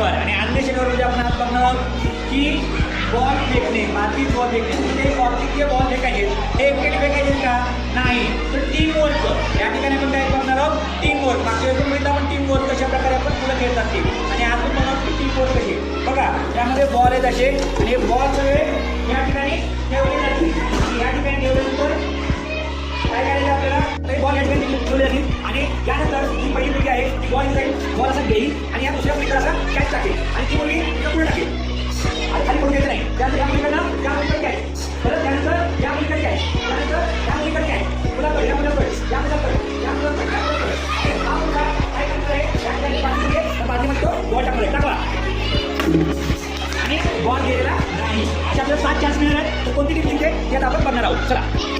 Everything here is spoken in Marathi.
शनिवार आणि आदल्या शनिवारमध्ये आपण आज बघणार आहोत की बॉल फेकणे मातीत बॉल फेकणे म्हणजे मातीतले बॉल फेकायचे हे एकटे फेकायचे का? नाही. तर टीम वर्क या ठिकाणी आपण काय बघणार आहोत? टीम वर्क मागच्या वेळेस आपण टीम वर्क कशा प्रकारे आपण मुलं खेळतात ते. आणि आज आपण बघणार की टीम वर्क कशी. बघा त्यामध्ये बॉल आहेत असे. आणि हे बॉल सगळे आणि त्यानंतर ही पहिली मुलगी आहे ती बॉल जाईल बॉल असा घेईल आणि या दुसऱ्या मुलीचा असा कॅच टाकेल. आणि ती मुलगी पुढे टाकेल. आणि खाली पडू द्यायचं नाही? त्यानंतर या मुलीकडनं त्या मुलीकडे कॅच. परत त्यानंतर या मुलीकडे कॅच. त्यानंतर त्या मुलीकडे कॅच. मुला कळ या मुला मुलाकडे या मुला या या मुला हा मुलगा बॉल आणि बॉल गेलेला नाही. अशा आपल्याला सात चान्स मिळणार आहेत. तर कोणती टीम जिंकते यात आपण बघणार आहोत. चला.